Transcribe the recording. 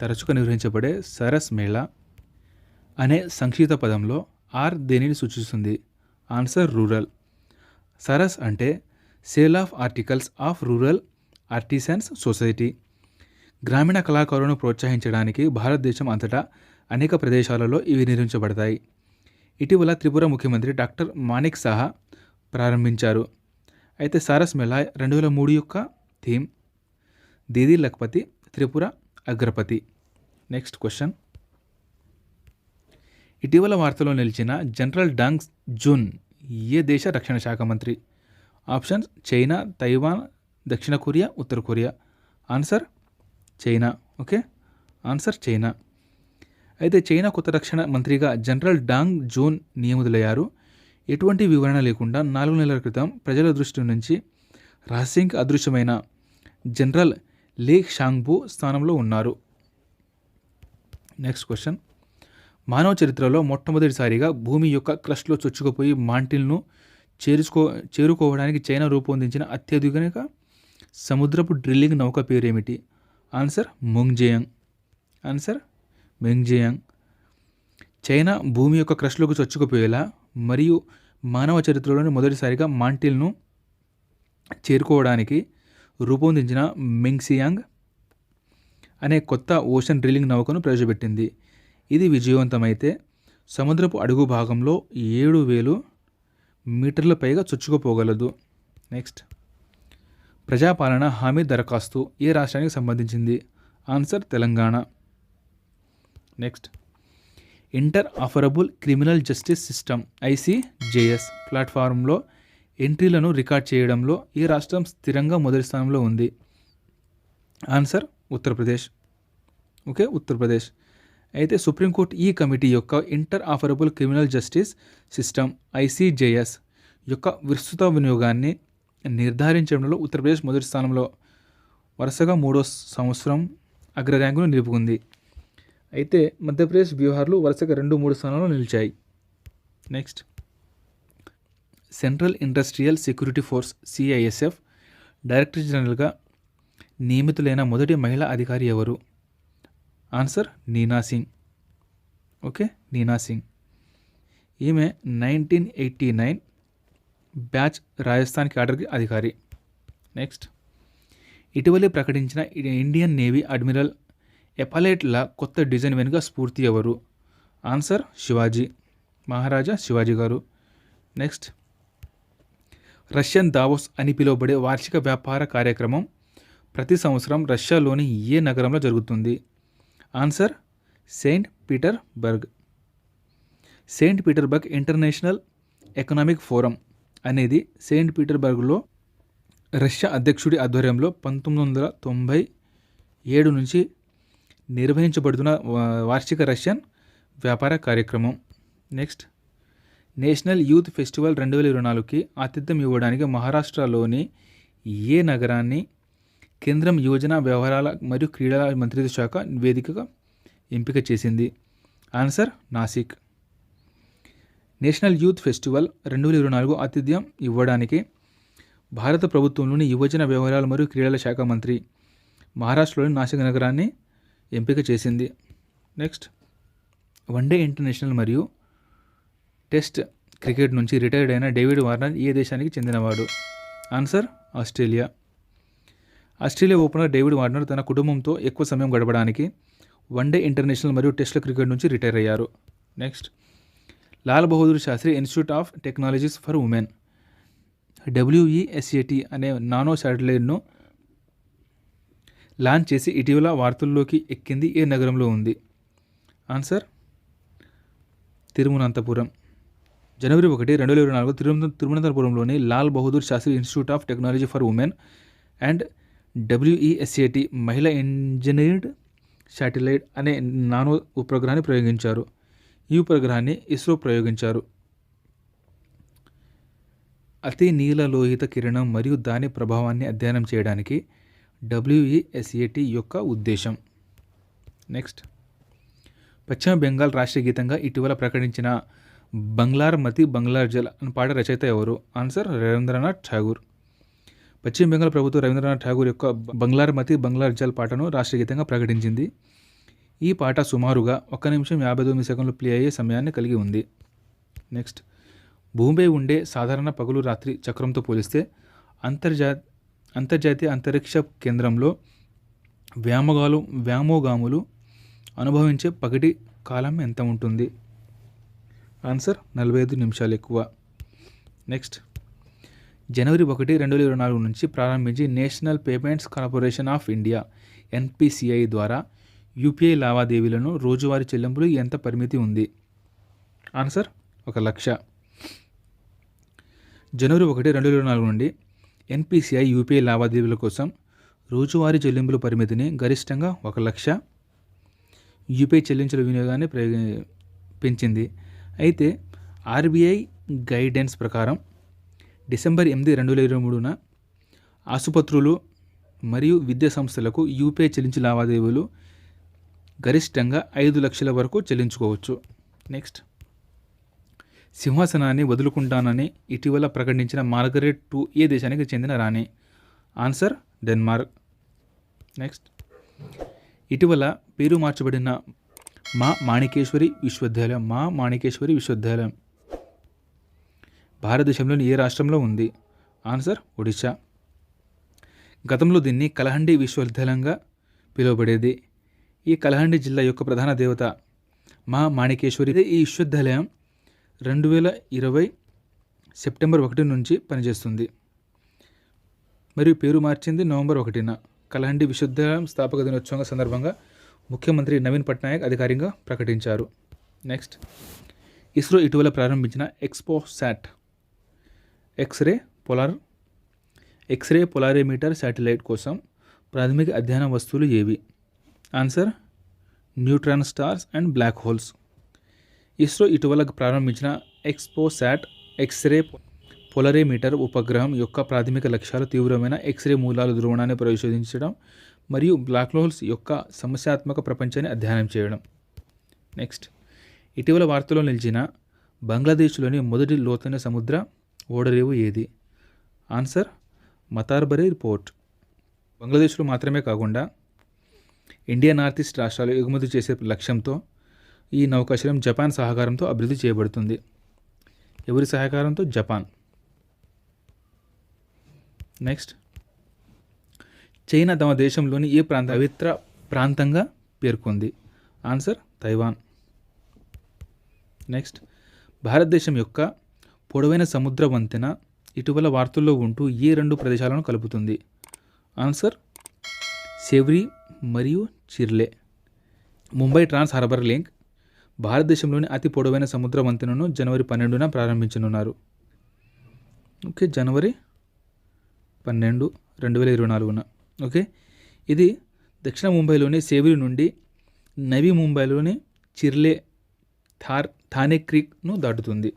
తరచుగా నిర్వహించబడే సరస్ మేళా అనే సంక్షిప్త పదంలో ఆర్ దేనిని సూచిస్తుంది? Answer rural. సరస్ అంటే sale of articles of rural artisans society. గ్రామీణ కళాకారులను ప్రోత్సహించడానికి భారతదేశం అంతటా అనేక ప్రదేశాలలో ఇవి నిర్మించబడతాయి ఇటీవల త్రిపుర ముఖ్యమంత్రి డాక్టర్ మాణిక్ సాహా ప్రారంభించారు. అయితే సారస్ మెలా రెండు వేల మూడు యొక్క theme. Didi Lakhpati Tripura Agrapati. Next question ఇటీవల వార్తలో నిలిచిన జనరల్ డాంగ్ జున్ ఏ దేశ రక్షణ శాఖ మంత్రి? ఆప్షన్స్ చైనా తైవాన్ దక్షిణ కొరియా ఉత్తర Korea. Answer China. Okay answer China. అయితే చైనా కొత్త రక్షణ మంత్రిగా జనరల్ డాంగ్ జోన్ నియమితులయ్యారు. ఎటువంటి వివరణ లేకుండా నాలుగు నెలల క్రితం ప్రజల దృష్టి నుంచి రహస్యంకి అదృశ్యమైన జనరల్ లే షాంగ్బు స్థానంలో ఉన్నారు. నెక్స్ట్ క్వశ్చన్ మానవ చరిత్రలో మొట్టమొదటిసారిగా భూమి యొక్క క్రష్లో చొచ్చుకుపోయి మాంటిల్ను చేరుకో చేరుకోవడానికి చైనా రూపొందించిన అత్యధిక సముద్రపు డ్రిల్లింగ్ నౌక పేరేమిటి? ఆన్సర్ ముంగ్జేయంగ్ ఆన్సర్ మెంగ్జేయంగ్ చైనా భూమి యొక్క క్రష్లోకి చొచ్చుకుపోయేలా మరియు మానవ చరిత్రలోని మొదటిసారిగా మాంటిల్ను చేరుకోవడానికి రూపొందించిన మింగ్సియాంగ్ అనే కొత్త ఓషన్ డ్రిల్లింగ్ నౌకను ప్రవేశపెట్టింది. ఇది విజయవంతమైతే సముద్రపు అడుగు భాగంలో ఏడు వేలు మీటర్ల పైగా చొచ్చుకుపోగలదు. నెక్స్ట్. ప్రజాపాలన హామీ దరఖాస్తు ఏ రాష్ట్రానికి సంబంధించింది? Answer Telangana. Next. Interoperable criminal justice system ICJS ప్లాట్ఫారంలో ఎంట్రీలను రికార్డ్ చేయడంలో ఈ రాష్ట్రం స్థిరంగా మొదటి స్థానంలో ఉంది. ఆన్సర్ ఉత్తరప్రదేశ్. ఓకే ఉత్తరప్రదేశ్. అయితే సుప్రీంకోర్టు ఈ కమిటీ యొక్క interoperable criminal justice system ICJS యొక్క విస్తృత వినియోగాన్ని నిర్ధారించడంలో ఉత్తరప్రదేశ్ మొదటి స్థానంలో వరుసగా మూడో సంవత్సరం అగ్ర ర్యాంకును నిలుపుకుంది. అయితే మధ్యప్రదేశ్ బీహార్లు వరుసగా రెండు మూడు స్థానాల్లో నిలిచాయి. Next. Central industrial security force CISF director జనరల్గా నియమితులైన మొదటి మహిళా అధికారి ఎవరు? ఆన్సర్ నీనా సింగ్ ఓకే నీనా సింగ్ ఈమె nineteen eighty nine batch Rajasthan క్యాడర్కి అధికారి. నెక్స్ట్ ఇటీవలే ప్రకటించిన ఇండియన్ నేవీ అడ్మిరల్ ఎపలైట్ల కొత్త డిజైన్ వెనుక స్ఫూర్తి ఎవరు? ఆన్సర్ శివాజీ మహారాజా శివాజీ గారు. నెక్స్ట్ రష్యన్ దావోస్ అని పిలువబడే వార్షిక వ్యాపార కార్యక్రమం ప్రతి సంవత్సరం రష్యాలోని ఏ నగరంలో జరుగుతుంది? Answer saint Petersburg. Saint Petersburg international economic forum అనేది సెయింట్ పీటర్బర్గ్లో రష్యా అధ్యక్షుడి ఆధ్వర్యంలో పంతొమ్మిది వందల తొంభై ఏడు నుంచి నిర్వహించబడుతున్న వార్షిక రష్యన్ వ్యాపార కార్యక్రమం. నెక్స్ట్. నేషనల్ యూత్ ఫెస్టివల్ రెండు వేల ఇరవై నాలుగుకి ఆతిథ్యం ఇవ్వడానికి మహారాష్ట్రలోని ఏ నగరాన్ని కేంద్రం యువజన వ్యవహారాల మరియు క్రీడల మంత్రిత్వ శాఖ వేదికగా ఎంపిక చేసింది? Answer Nashik. National youth festival రెండు వేల ఇరవై నాలుగు ఆతిథ్యం ఇవ్వడానికి భారత ప్రభుత్వంలోని యువజన వ్యవహారాలు మరియు క్రీడల శాఖ మంత్రి మహారాష్ట్రలోని నాసిక్ నగరాన్ని ఎంపిక చేసింది. నెక్స్ట్ వన్డే ఇంటర్నేషనల్ మరియు టెస్ట్ క్రికెట్ నుంచి రిటైర్డ్ అయిన డేవిడ్ వార్నర్ ఏ దేశానికి చెందినవాడు? Answer Australia. Australia opener David Warner తన కుటుంబంతో ఎక్కువ సమయం గడపడానికి వన్డే ఇంటర్నేషనల్ మరియు టెస్ట్ల క్రికెట్ నుంచి రిటైర్ అయ్యారు. Next Lal Bahadur Shastri institute of technologies for women WESAT అనే నానో శాటిలైట్ను లాంచ్ చేసి ఇటీవల వార్తల్లోకి ఎక్కింది ఏ నగరంలో ఉంది? ఆన్సర్ తిరుమనంతపురం జనవరి ఒకటి రెండు వేల ఇరవై నాలుగు తిరువన తిరువనంతపురంలోని Lal Bahadur Shastri institute of technology for women and WESAT మహిళా ఇంజనీర్డ్ శాటిలైట్ అనే నానో ఉపగ్రహాన్ని ప్రయోగించారు. ఈ ఉపగ్రహాన్ని ఇస్రో ప్రయోగించారు. అతి నీలలోహిత కిరణం మరియు దాని ప్రభావాన్ని అధ్యయనం చేయడానికి డబ్ల్యూఈఎస్ఏటి యొక్క ఉద్దేశం. నెక్స్ట్. పశ్చిమ బెంగాల్ రాష్ట్రీయ గీతంగా ఇటీవల ప్రకటించిన బంగ్లార్ మతి బంగ్లార్ జల్ అని పాట రచయిత ఎవరు? ఆన్సర్ రవీంద్రనాథ్ ఠాగూర్. పశ్చిమ బెంగాల్ ప్రభుత్వం రవీంద్రనాథ్ ఠాగూర్ యొక్క బంగ్లార్ మతి బంగ్లార్ జల్ పాటను రాష్ట్రగీతంగా ప్రకటించింది. ఈ పాట సుమారుగా ఒక నిమిషం యాభై తొమ్మిది సెకండ్లు ప్లే అయ్యే సమయాన్ని కలిగి ఉంది. నెక్స్ట్. భూమిపై ఉండే సాధారణ పగులు రాత్రి చక్రంతో పోలిస్తే అంతర్జా అంతర్జాతీయ అంతరిక్ష కేంద్రంలో వ్యామగాలు వ్యామోగాములు అనుభవించే పగటి కాలం ఎంత ఉంటుంది? ఆన్సర్ నలభై ఐదు నిమిషాలు ఎక్కువ. నెక్స్ట్ జనవరి ఒకటి రెండు వేల ఇరవై నాలుగు నుంచి ప్రారంభించి national payments corporation of India NPCI ద్వారా యూపీఐ లావాదేవీలను రోజువారీ చెల్లింపులు ఎంత పరిమితి ఉంది? ఆన్సర్ ఒక లక్ష. జనవరి ఒకటి రెండు వేల ఇరవై నాలుగు నుండి ఎన్పిసిఐ యూపీఐ లావాదేవీల కోసం రోజువారీ చెల్లింపుల పరిమితిని గరిష్టంగా ఒక లక్ష. యూపీఐ చెల్లింపుల వినియోగాన్ని ప్రయోగ పెంచింది. అయితే ఆర్బీఐ గైడెన్స్ ప్రకారం డిసెంబర్ ఎనిమిది రెండు వేల ఇరవై మూడున ఆసుపత్రులు మరియు విద్యా సంస్థలకు యూపీఐ చెల్లించే లావాదేవీలు గరిష్టంగా ఐదు లక్షల వరకు చెల్లించుకోవచ్చు. నెక్స్ట్. సింహాసనాన్ని వదులుకుంటానని ఇటీవల ప్రకటించిన మార్గరెట్ టూ ఏ దేశానికి చెందిన రాణి? Answer Denmark. నెక్స్ట్. ఇటీవల పేరు మార్చబడిన మా మాణికేశ్వరి విశ్వవిద్యాలయం మా మాణికేశ్వరి విశ్వవిద్యాలయం. భారతదేశంలోని ఏ రాష్ట్రంలో ఉంది? ఆన్సర్ ఒడిశా. గతంలో దీన్ని కలహండి విశ్వవిద్యాలయంగా పిలువబడేది. ఈ కలహండి జిల్లా యొక్క ప్రధాన దేవత మా మాణికేశ్వరి ఈ విశ్వవిద్యాలయం రెండు వేల ఇరవై సెప్టెంబర్ ఒకటి నుంచి పనిచేస్తుంది. మరియు పేరు మార్చింది నవంబర్ ఒకటిన. కలహండి విశ్వవిద్యాలయం స్థాపక దినోత్సవం సందర్భంగా ముఖ్యమంత్రి నవీన్ పట్నాయక్ అధికారికంగా ప్రకటించారు. నెక్స్ట్ ఇస్రో ఇటీవల ప్రారంభించిన XPoSat X-ray polar X-ray polarimeter satellite కోసం ప్రాథమిక అధ్యయన వస్తువులు ఏవి? Answer neutron stars and black holes. ISRO ఇటీవల ప్రారంభించిన ఎక్స్పోసాట్ ఎక్స్రే పొలరేమీటర్ ఉపగ్రహం యొక్క ప్రాథమిక లక్ష్యాలు తీవ్రమైన ఎక్స్రే మూలాల ధ్రువణాన్ని పరిశోధించడం మరియు బ్లాక్ హోల్స్ యొక్క సమస్యాత్మక ప్రపంచాన్ని అధ్యయనం చేయడం. నెక్స్ట్ ఇటీవల వార్తలో నిలిచిన బంగ్లాదేశ్లోని మొదటి లోతైన సముద్ర ఓడరేవు ఏది? Answer Matarbari port. బంగ్లాదేశ్లో మాత్రమే కాకుండా ఇండియా నార్త్ ఈస్ట్ రాష్ట్రాలు ఎగుమతి చేసే లక్ష్యంతో ఈ నౌకాశ్రయం జపాన్ సహకారంతో అభివృద్ధి చేయబడుతుంది. ఎవరి సహకారంతో? జపాన్. నెక్స్ట్ చైనా తమ దేశంలోని ఏ ప్రాంత పవిత్ర ప్రాంతంగా పేర్కొంది? Answer Taiwan. నెక్స్ట్ భారతదేశం యొక్క పొడవైన సముద్ర వంతెన ఇటీవల వార్తల్లో ఉంటూ ఏ రెండు ప్రదేశాలను కలుపుతుంది? ఆన్సర్ సెవ్రీ మరియు Chirle. Mumbai trans harbour link భారతదేశంలోని అతి పొడవైన సముద్ర వంతెనను జనవరి పన్నెండున ప్రారంభించనున్నారు. ఓకే జనవరి పన్నెండు రెండు వేల ఇరవై నాలుగున. ఓకే? ఇది దక్షిణ ముంబైలోని సేవిరి నుండి నవీ ముంబైలోని చిర్లే థార్ థానే క్రీక్ను దాటుతుంది.